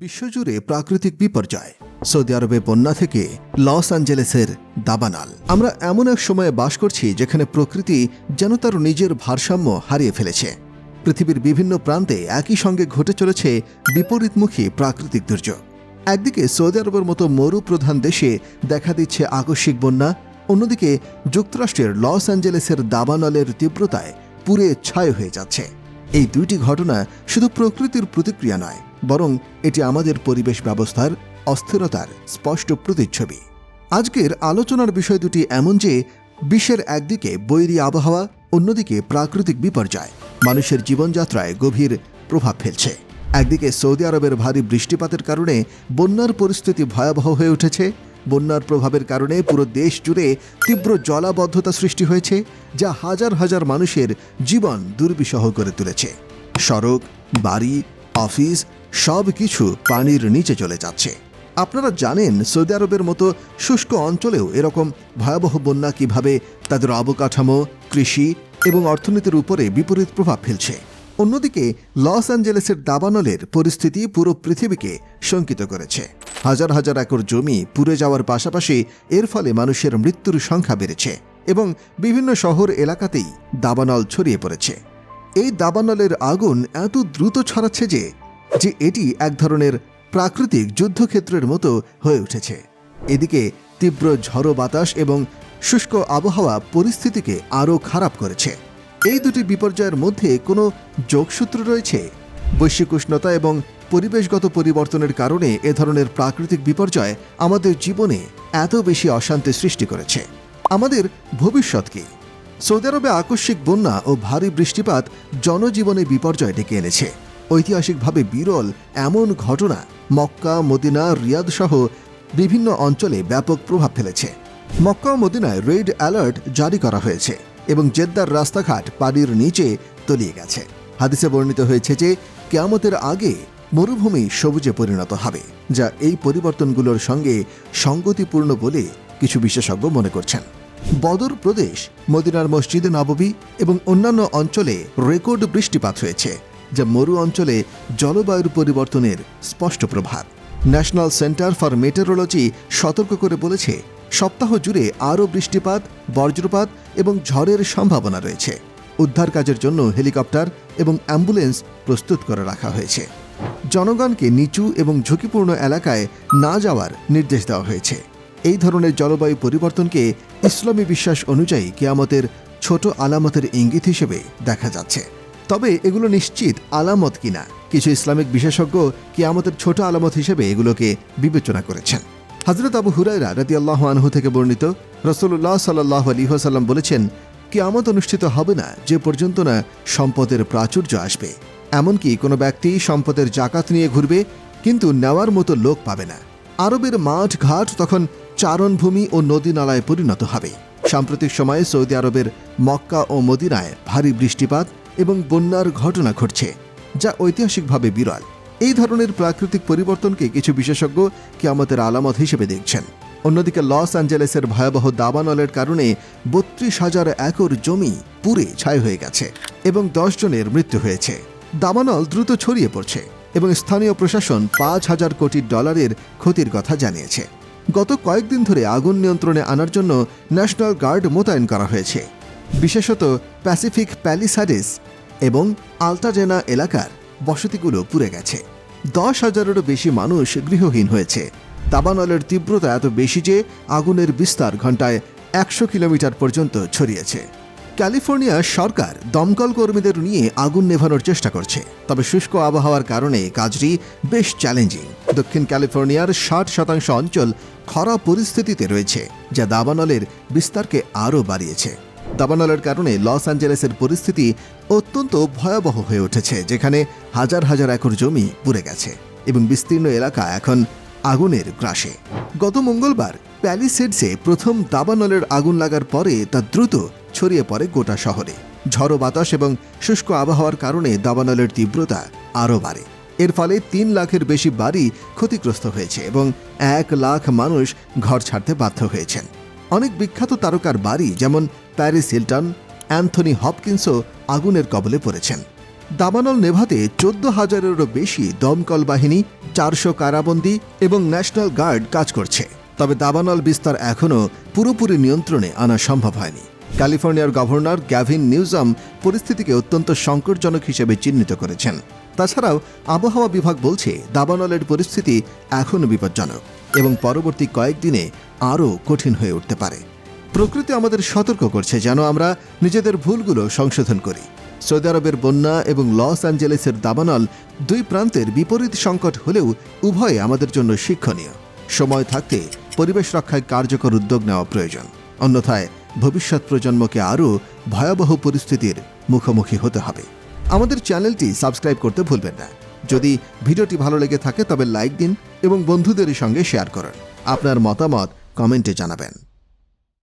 বিশ্বজুড়ে প্রাকৃতিক বিপর্যয়। সৌদি আরবে বন্যা থেকে লস অ্যাঞ্জেলেসের দাবানাল। আমরা এমন এক সময়ে বাস করছি যেখানে প্রকৃতি যেন তার নিজের ভারসাম্য হারিয়ে ফেলেছে। পৃথিবীর বিভিন্ন প্রান্তে একই সঙ্গে ঘটে চলেছে বিপরীতমুখী প্রাকৃতিক দুর্যোগ। একদিকে সৌদি আরবের মতো মরু প্রধান দেশে দেখা দিচ্ছে আকস্মিক বন্যা, অন্যদিকে যুক্তরাষ্ট্রের লস অ্যাঞ্জেলেসের দাবানলের তীব্রতায় পুরে ছায় হয়ে যাচ্ছে। এই দুইটি ঘটনা শুধু প্রকৃতির প্রতিক্রিয়া নয় বরং এটি আমাদের পরিবেশ ব্যবস্থার অস্থিরতার স্পষ্ট প্রতিচ্ছবি। আজকের আলোচনার বিষয় দুটি এমন যে, বিশ্বের একদিকে বৈরী আবহাওয়া, অন্যদিকে প্রাকৃতিক বিপর্যয়। মানুষের জীবনযাত্রায় গভীর প্রভাব ফেলছে। একদিকে সৌদি আরবের ভারী বৃষ্টিপাতের কারণে বন্যার পরিস্থিতি ভয়াবহ হয়ে উঠেছে। বন্যার প্রভাবের কারণে পুরো দেশ জুড়ে তীব্র জলাবদ্ধতা সৃষ্টি হয়েছে, যা হাজার হাজার মানুষের জীবন দুর্বিষহ করে তুলেছে। সড়ক, বাড়ি অফিস, সব কিছু পানির নিচে চলে যাচ্ছে। আপনারা জানেন, সৌদি আরবের মতো শুষ্ক অঞ্চলেও এরকম ভয়াবহ বন্যা কীভাবে তাদের অবকাঠামো, কৃষি এবং অর্থনীতির উপরে বিপরীত প্রভাব ফেলছে। অন্যদিকে, লস অ্যাঞ্জেলেসের দাবানলের পরিস্থিতি পুরো পৃথিবীকে শঙ্কিত করেছে। হাজার হাজার একর জমি পুড়ে যাওয়ার পাশাপাশি এর ফলে মানুষের মৃত্যুর সংখ্যা বেড়েছে এবং বিভিন্ন শহর এলাকাতেই দাবানল ছড়িয়ে পড়েছে। এই দাবানলের আগুন এত দ্রুত ছড়াচ্ছে যে যে এটি এক ধরনের প্রাকৃতিক যুদ্ধক্ষেত্রের মতো হয়ে উঠেছে। এদিকে তীব্র ঝড়ো বাতাস এবং শুষ্ক আবহাওয়া পরিস্থিতিকে আরও খারাপ করেছে। এই দুটি বিপর্যয়ের মধ্যে কোনো যোগসূত্র রয়েছে? বৈশ্বিক উষ্ণতা এবং পরিবেশগত পরিবর্তনের কারণে এ ধরনের প্রাকৃতিক বিপর্যয় আমাদের জীবনে এত বেশি অশান্তি সৃষ্টি করেছে। আমাদের ভবিষ্যৎ কি? সৌদি আরবে আকস্মিক বন্যা ও ভারী বৃষ্টিপাত জনজীবনে বিপর্যয় ডেকে এনেছে। ঐতিহাসিকভাবে বিরল এমন ঘটনা মক্কা, মদিনা, রিয়াদ সহ বিভিন্ন অঞ্চলে ব্যাপক প্রভাব ফেলেছে। মক্কা মদিনায় রেড অ্যালার্ট জারি করা হয়েছে এবং জেদ্দার রাস্তাঘাট পানির নিচে তলিয়ে গেছে। হাদিসে বর্ণিত হয়েছে যে, কেয়ামতের আগে মরুভূমি সবুজে পরিণত হবে, যা এই পরিবর্তনগুলোর সঙ্গে সঙ্গতিপূর্ণ বলে কিছু বিশেষজ্ঞ মনে করছেন। বদর প্রদেশ, মদিনার মসজিদে নববী এবং অন্যান্য অঞ্চলে রেকর্ড বৃষ্টিপাত হয়েছে, যা মরু অঞ্চলে জলবায়ুর পরিবর্তনের স্পষ্ট প্রভাব। ন্যাশনাল সেন্টার ফর মেটেরোলজি সতর্ক করে বলেছে, সপ্তাহ জুড়ে আরও বৃষ্টিপাত, বজ্রপাত এবং ঝড়ের সম্ভাবনা রয়েছে। উদ্ধার কাজের জন্য হেলিকপ্টার এবং অ্যাম্বুলেন্স প্রস্তুত করে রাখা হয়েছে। জনগণকে নিচু এবং ঝুঁকিপূর্ণ এলাকায় না যাওয়ার নির্দেশ দেওয়া হয়েছে। এই ধরনের জলবায়ু পরিবর্তনকে ইসলামী বিশ্বাস অনুযায়ী কেয়ামতের ছোট আলামতের ইঙ্গিত হিসেবে দেখা যাচ্ছে। তবে এগুলো নিশ্চিত আলামত কিনা, কিছু ইসলামিক বিশেষজ্ঞ কিয়ামতের ছোট আলামত হিসেবে এগুলোকে বিবেচনা করেছেন। হজরত আবু হুরাইরা রাতি আল্লাহ আনহু থেকে বর্ণিত রসুল্লাহ সাল্লাহ আলিহাসাল্লাম বলেছেন, কিয়ামত অনুষ্ঠিত হবে না, যে পর্যন্ত না সম্পদের প্রাচুর্য আসবে। এমনকি কোনো ব্যক্তি সম্পদের জাকাত নিয়ে ঘুরবে, কিন্তু নেওয়ার মতো লোক পাবে না। আরবের মাঠ ঘাট তখন চারণভূমি ও নদী নালায় পরিণত হবে। সাম্প্রতিক সময়ে সৌদি আরবের মক্কা ও মদিনায় ভারী বৃষ্টিপাত এবং বন্যার ঘটনা ঘটছে, যা ঐতিহাসিকভাবে বিরল। এই ধরনের প্রাকৃতিক পরিবর্তনকে কিছু বিশেষজ্ঞ কিয়ামতের আলামত হিসেবে দেখছেন। অন্যদিকে লস অ্যাঞ্জেলেসের ভয়াবহ দাবানলের কারণে বত্রিশ হাজার একর জমি পুড়ে ছাই হয়ে গেছে এবং দশ জনের মৃত্যু হয়েছে। দাবানল দ্রুত ছড়িয়ে পড়ছে এবং স্থানীয় প্রশাসন পাঁচ হাজার কোটি ডলারের ক্ষতির কথা জানিয়েছে। গত কয়েকদিন ধরে আগুন নিয়ন্ত্রণে আনার জন্য ন্যাশনাল গার্ড মোতায়েন করা হয়েছে। বিশেষত প্যাসিফিক প্যালিসাডিস এবং আলটাজেনা এলাকার বসতিগুলো পুড়ে গেছে। দশ হাজারেরও বেশি মানুষ গৃহহীন হয়েছে। দাবানলের তীব্রতা এত বেশি যে আগুনের বিস্তার ঘন্টায় একশো কিলোমিটার পর্যন্ত ছড়িয়েছে। ক্যালিফোর্নিয়া সরকার দমকল কর্মীদের নিয়ে আগুন নেভানোর চেষ্টা করছে। তবে শুষ্ক আবহাওয়ার কারণে কাজটি বেশ চ্যালেঞ্জিং দক্ষিণ ক্যালিফোর্নিয়ার ষাট শতাংশ অঞ্চল খরা পরিস্থিতিতে রয়েছে, যা দাবানলের বিস্তারকে আরও বাড়িয়েছে। দাবানলের কারণে লস অ্যাঞ্জেলেসের পরিস্থিতি অত্যন্ত ভয়াবহ হয়ে উঠেছে, যেখানে হাজার হাজার একর জমি পুড়ে গেছে এবং বিস্তীর্ণ এলাকা এখন আগুনের গ্রাসে। গত মঙ্গলবার প্যালিসেডসে প্রথম দাবানলের আগুন লাগার পরে তা দ্রুত ছড়িয়ে পড়ে গোটা শহরে। ঝড়ো বাতাস এবং শুষ্ক আবহাওয়ার কারণে দাবানলের তীব্রতা আরও বাড়ে। এর ফলে তিন লাখের বেশি বাড়ি ক্ষতিগ্রস্ত হয়েছে এবং এক লাখ মানুষ ঘর ছাড়তে বাধ্য হয়েছেন। অনেক বিখ্যাত তারকার বাড়ি যেমন প্যারিস হিলটন, অ্যান্থনি হপকিন্সও আগুনের কবলে পড়েছেন। দাবানল নেভাতে চোদ্দ হাজারেরও বেশি দমকল বাহিনী, চারশো কারাবন্দী এবং ন্যাশনাল গার্ড কাজ করছে। তবে দাবানল বিস্তার এখনও পুরোপুরি নিয়ন্ত্রণে আনা সম্ভব হয়নি। ক্যালিফোর্নিয়ার গভর্নর গ্যাভিন নিউজাম পরিস্থিতিকে অত্যন্ত সংকটজনক হিসেবে চিহ্নিত করেছেন। তাছাড়াও, আবহাওয়া বিভাগ বলছে, দাবানলের পরিস্থিতি এখনও বিপজ্জনক এবং পরবর্তী কয়েকদিনে আরও কঠিন হয়ে উঠতে পারে। প্রকৃতি আমাদের সতর্ক করছে যেন আমরা নিজেদের ভুলগুলো সংশোধন করি। সৌদি আরবের বন্যা এবং লস অ্যাঞ্জেলেসের দাবানল দুই প্রান্তের বিপরীত সংকট হলেও উভয়ে আমাদের জন্য শিক্ষণীয়। সময় থাকতে পরিবেশ রক্ষায় কার্যকর উদ্যোগ নেওয়া প্রয়োজন। অন্যথায় ভবিষ্যৎ প্রজন্মকে আরও ভয়াবহ পরিস্থিতির মুখোমুখি হতে হবে। আমাদের চ্যানেলটি সাবস্ক্রাইব করতে ভুলবেন না। যদি ভিডিওটি ভালো লেগে থাকে তবে লাইক দিন এবং বন্ধুদের সঙ্গে শেয়ার করুন। আপনার মতামত কমেন্টে জানাবেন।